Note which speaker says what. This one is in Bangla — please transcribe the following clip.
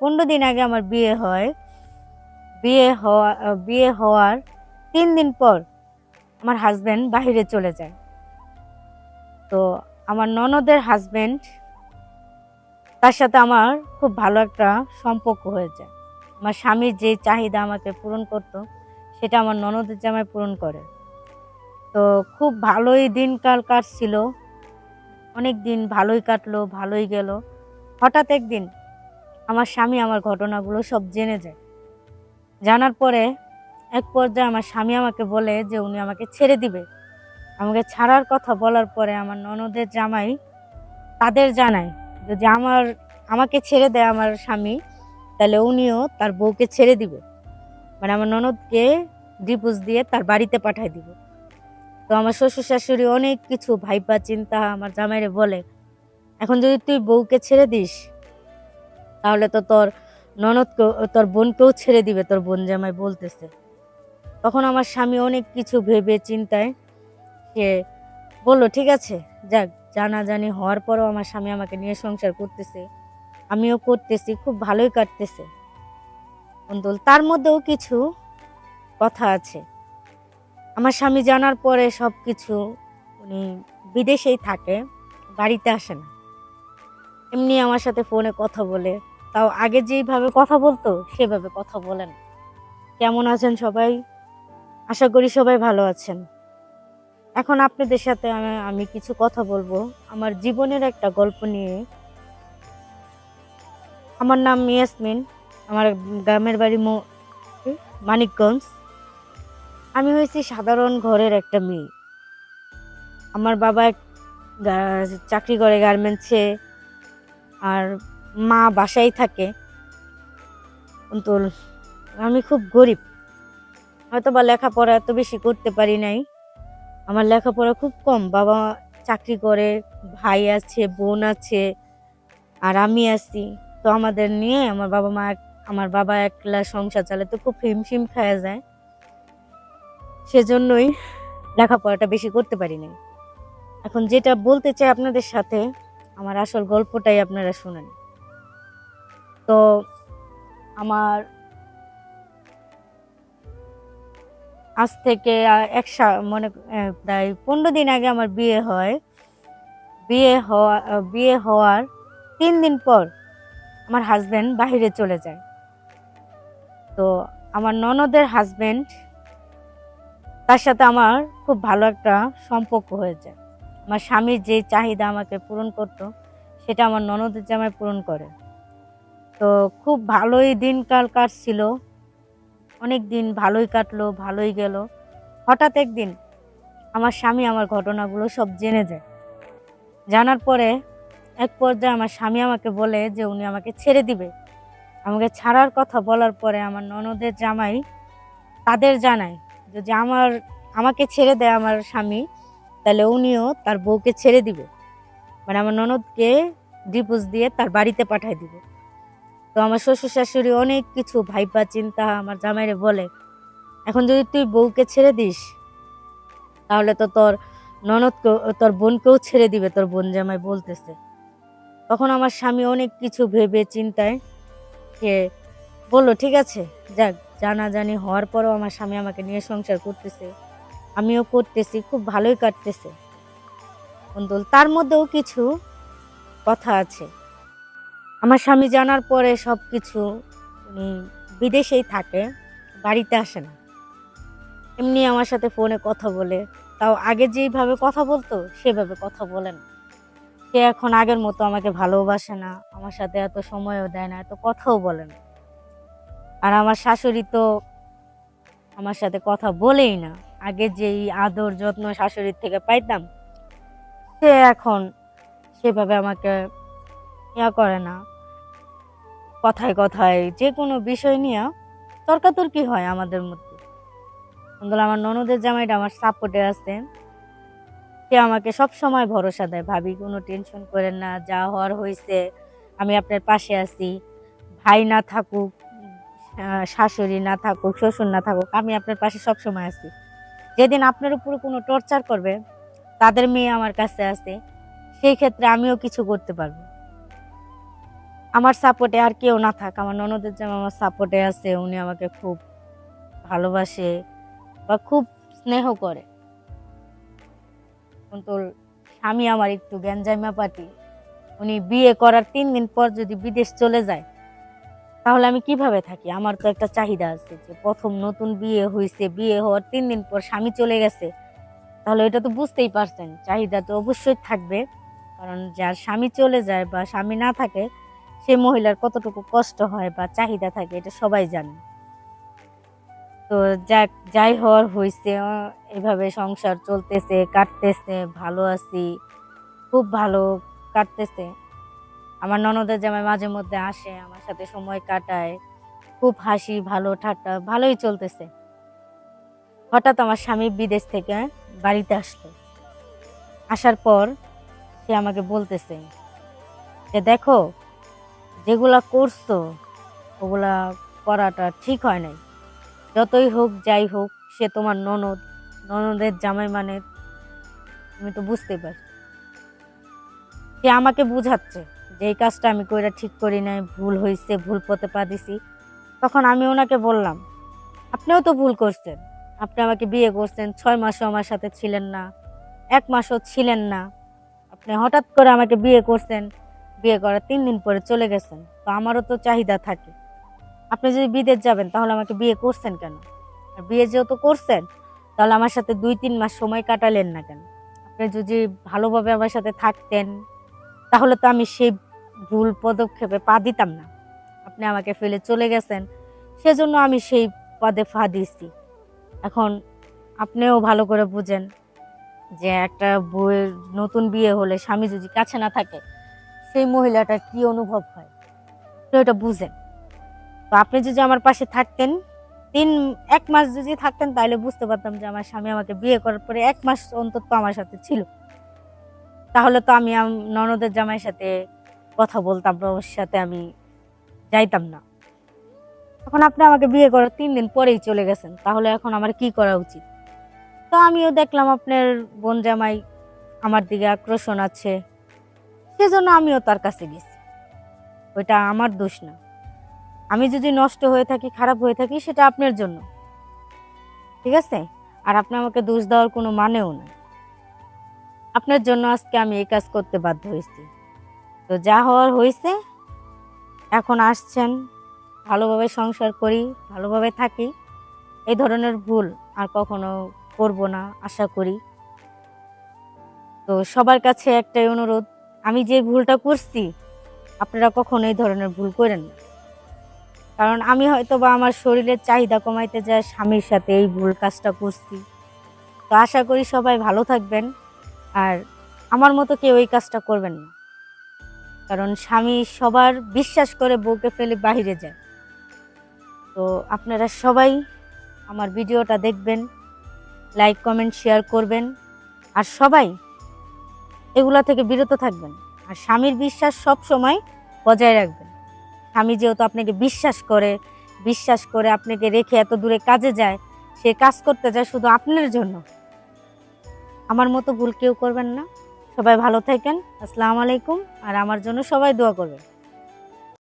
Speaker 1: পনেরো দিন আগে আমার বিয়ে হয়। বিয়ে হওয়া বিয়ে হওয়ার তিন দিন পর আমার হাজব্যান্ড বাইরে চলে যায়। তো আমার ননদের হাজব্যান্ড তার সাথে আমার খুব ভালো একটা সম্পর্ক হয়ে যায় আমার স্বামীর যে চাহিদা আমাকে পূরণ করত, সেটা আমার ননদের জামাই পূরণ করে। তো খুব ভালোই দিনকাল কাটছিল। অনেক দিন ভালোই কাটলো, ভালোই গেল। হঠাৎ একদিন আমার স্বামী আমার ঘটনাগুলো সব জেনে যায়। জানার পরে এক পর্যায়ে আমার স্বামী আমাকে বলে যে উনি আমাকে ছেড়ে দিবে। আমাকে ছাড়ার কথা বলার পরে আমার ননদের জামাই তাদের জানায়, যদি আমার, আমাকে ছেড়ে দেয় আমার স্বামী, তাহলে উনিও তার বউকে ছেড়ে দিবে। মানে আমার ননদকে ডিপোজ দিয়ে তার বাড়িতে পাঠায় দিব। তো আমার শ্বশুর শাশুড়ি অনেক কিছু ভাইপা, চিন্তা আমার জামাইরে বলে, এখন যদি তুই বউকে ছেড়ে দিস তাহলে তো তোর ননদকেও তোর বোনকেও ছেড়ে দিবে, তোর বোন জামাই বলতেছে। তখন আমার স্বামী অনেক কিছু ভেবে চিন্তায় সে বলল, ঠিক আছে, যাক, জানাজানি হওয়ার পরও আমার স্বামী আমাকে নিয়ে সংসার করতেছে। আমিও করতেছি, খুব ভালোই কাটতেছে। অন্তল তার মধ্যেও কিছু কথা আছে। আমার স্বামী জানার পরে সব কিছু উনি বিদেশেই থাকে, বাড়িতে আসে না। এমনি আমার সাথে ফোনে কথা বলে। তাও আগে যেইভাবে কথা বলতো, সেভাবে কথা বলেন। কেমন আছেন সবাই? আশা করি সবাই ভালো আছেন। এখন আপনাদের সাথে আমি- কিছু কথা বলব। আমার জীবনের একটা গল্প নিয়ে। আমার নাম ইয়াসমিন, আমার গ্রামের বাড়ি মানিকগঞ্জ। আমি হয়েছি সাধারণ ঘরের একটা মেয়ে। আমার বাবা চাকরি করে গার্মেন্টসে। আর মা বাসায় থাকে। কিন্তু আমি খুব গরিব। হয়তো বা লেখাপড়া এত বেশি করতে পারি নাই। আমার লেখাপড়া খুব কম। বাবা চাকরি করে, ভাই আছে, বোন আছে, আর আমি আছি। তো আমাদের নিয়ে আমার বাবা মা আমার বাবা একলা সংসার চালে তো খুব হিমশিম খাওয়া যায়। সেজন্যই লেখাপড়াটা বেশি করতে পারি নাই। এখন যেটা বলতে চাই আপনাদের সাথে, আমার আসল গল্পটাই আপনারা শুনেন। তো আমার আজ থেকে এক মনে প্রায় পনেরো দিন আগে আমার বিয়ে হয়। বিয়ে হওয়া বিয়ে হওয়ার তিন দিন পর আমার হাজব্যান্ড বাইরে চলে যায়। তো আমার ননদের হাজব্যান্ড তার সাথে আমার খুব ভালো একটা সম্পর্ক হয়ে যায় আমার স্বামীর যে চাহিদা আমাকে পূরণ করত, সেটা আমার ননদের জামাই পূরণ করে। তো খুব ভালোই দিনকাল কাটছিল। অনেক দিন ভালোই কাটলো, ভালোই গেল। হঠাৎ একদিন আমার স্বামী আমার ঘটনাগুলো সব জেনে যায়। জানার পরে এক পর্যায়ে আমার স্বামী আমাকে বলে যে উনি আমাকে ছেড়ে দিবে। আমাকে ছাড়ার কথা বলার পরে আমার ননদের জামাই তাদের জানায়, যদি আমার, আমাকে ছেড়ে দেয় আমার স্বামী, তাহলে উনিও তার বউকে ছেড়ে দিবে। মানে আমার ননদকে ডিপোজ দিয়ে তার বাড়িতে পাঠায় দিবে। তো আমার শ্বশুর শাশুড়ি অনেক কিছু ভাইপা, চিন্তা আমার জামাইরে বলে, এখন যদি তুই বউকে ছেড়ে দিস, তাহলে তো তোর ননদকেও, তোর বোনকেও ছেড়ে দিবে, তোর বোন জামাই বলতেছে। তখন আমার স্বামী অনেক কিছু ভেবে চিন্তায় সে বলল, ঠিক আছে, যাক, জানাজানি হওয়ার পরও আমার স্বামী আমাকে নিয়ে সংসার করতেছে। আমিও করতেছি, খুব ভালোই কাটতেছে। তার মধ্যেও কিছু কথা আছে। আমার স্বামী জানার পরে সব কিছু উনি বিদেশেই থাকে, বাড়িতে আসে না। এমনি আমার সাথে ফোনে কথা বলে, তাও আগে যেইভাবে কথা বলতো, সেভাবে কথা বলে না। সে এখন আগের মতো আমাকে ভালোবাসে না, আমার সাথে এত সময়ও দেয় না, এত কথাও বলে না। আর আমার শাশুড়ি তো আমার সাথে কথা বলেই না। আগে যেই আদর যত্ন শাশুড়ির থেকে পাইতাম, সে এখন সেভাবে আমাকে ইয়া করে না। কথায় কথায় যে কোনো বিষয় নিয়ে তর্কাতর্কি হয় আমাদের মধ্যে। কিন্তু আমার ননদের জামাইটা আমার সাপোর্টে আছে। সে আমাকে সব সময় ভরসা দেয়, ভাবি, কোনো টেনশন করেন না, যা হওয়ার হয়েছে, আমি আপনার পাশে আছি। ভাই না থাকুক শাশুড়ি না থাকুক, শ্বশুর না থাকুক, আমি আপনার পাশে সব সময় আছি। যেদিন আপনার উপরে কোনো টর্চার করবে, তাদের মেয়ে আমার কাছে আছে, সেই ক্ষেত্রে আমিও কিছু করতে পারব। আমার সাপোর্টে আর কেউ না থাক, আমার ননদের যেমন আমার সাপোর্টে আছে, উনি আমাকে খুব ভালোবাসে বা খুব স্নেহ করে। কিন্তু স্বামী আমার একটু গ্যাঞ্জাইমা পাটি উনি বিয়ে করার তিন দিন পর যদি বিদেশ চলে যায়, তাহলে আমি কীভাবে থাকি? আমার তো একটা চাহিদা আছে যে প্রথম নতুন বিয়ে হয়েছে বিয়ে হওয়ার তিন দিন পর স্বামী চলে গেছে, তাহলে এটা তো বুঝতেই পারছেন, চাহিদা তো অবশ্যই থাকবে। কারণ যার স্বামী চলে যায় বা স্বামী না থাকে সে মহিলার কতটুকু কষ্ট হয় বা চাহিদা থাকে, এটা সবাই জানে। তো যাক, যাই হওয়ার হয়েছে এভাবে সংসার চলতেছে, কাটতেছে, ভালো আছি, খুব ভালো কাটতেছে। আমার ননদের জামাই মাঝে মধ্যে আসে, আমার সাথে সময় কাটায়, খুব হাসি, ভালো, ঠাট্টা, ভালোই চলতেছে। হঠাৎ আমার স্বামী বিদেশ থেকে বাড়িতে আসলো। আসার পর সে আমাকে বলতেছে যে, দেখো যেগুলা করছ, ওগুলা করাটা ঠিক হয় নাই। যতই হোক, যাই হোক, সে তোমার ননদ, ননদের জামাই মানে তুমি তো বুঝতে পারছ। সে আমাকে বুঝাচ্ছে যে এই কাজটা আমি কইরা ঠিক করি নাই, ভুল হয়েছে ভুল পথে পা দিছি। তখন আমি ওনাকে বললাম, আপনিও তো ভুল করছেন। আপনি আমাকে বিয়ে করছেন, ছয় মাসও আমার সাথে ছিলেন না, এক মাসও ছিলেন না। আপনি হঠাৎ করে আমাকে বিয়ে করছেন বিয়ে করার তিন দিন পরে চলে গেছেন, তো আমারও তো চাহিদা থাকে। আপনি যদি বিদেশ যাবেন, তাহলে আমাকে বিয়ে করছেন কেন? আর বিয়ে যেহেতু করছেন, তাহলে আমার সাথে দুই তিন মাস সময় কাটালেন না কেন? আপনি যদি ভালোভাবে আমার সাথে থাকতেন, তাহলে তো আমি সেই ভুল পদক্ষেপে পা দিতাম না। আপনি আমাকে ফেলে চলে গেছেন, সেজন্য আমি সেই পদে ফা দিয়েছি। এখন আপনিও ভালো করে বুঝেন যে একটা বউয়ের নতুন বিয়ে হলে স্বামী যদি কাছে না থাকে সেই মহিলাটার কি অনুভব হয়? তো এটা বুঝেন। তো আপনি যদি আমার পাশে থাকতেন, তিন, এক মাস যদি থাকতেন, তাহলে বুঝতে পারতাম যে আমার স্বামী আমাকে বিয়ে করার পরে এক মাস অন্তত আমার সাথে ছিল। তাহলে তো আমি ননদের জামাইয়ের সাথে কথা বলতাম না ওর সাথে আমি যাইতাম না। এখন আপনি আমাকে বিয়ে করার তিন দিন পরেই চলে গেছেন, তাহলে এখন আমার কি করা উচিত? তো আমিও দেখলাম আপনার বোন জামাই আমার দিকে আকর্ষণ আছে। সেজন্য আমিও তার কাছে গেছি। ওইটা আমার দোষ না। আমি যদি নষ্ট হয়ে থাকি, খারাপ হয়ে থাকি, সেটা আপনার জন্য। ঠিক আছে? আর আপনি আমাকে দোষ দেওয়ার কোনো মানেও না। আপনার জন্য আজকে আমি এই কাজ করতে বাধ্য হয়েছি। তো যা হওয়ার হয়েছে, এখন আসছেন, ভালোভাবে সংসার করি, ভালোভাবে থাকি। এই ধরনের ভুল আর কখনো করব না, আশা করি। তো সবার কাছে একটাই অনুরোধ আমি যে ভুলটা করছি, আপনারা কখনো এই ধরনের ভুল করেন না। কারণ আমি হয়তো বা আমার শরীরের চাহিদা কমাইতে যায় স্বামীর সাথে এই ভুল কাজটা করছি। তো আশা করি সবাই ভালো থাকবেন, আর আমার মতো কেউ এই কাজটা করবেন না। কারণ স্বামী সবার বিশ্বাস করে বউকে ফেলে বাইরে যায়। তো আপনারা সবাই আমার ভিডিওটা দেখবেন, লাইক, কমেন্ট, শেয়ার করবেন, আর সবাই এগুলা থেকে বিরত থাকবেন। আর স্বামীর বিশ্বাস সব সময় বজায় রাখবেন। স্বামী যেহেতু আপনাকে বিশ্বাস করে বিশ্বাস করে আপনাকে রেখে এত দূরে কাজে যায়, সে কাজ করতে যায় শুধু আপনার জন্য। আমার মতো ভুল কেউ করবেন না। সবাই ভালো থাকেন। আসসালামু আলাইকুম। আর আমার জন্য সবাই দোয়া করবেন।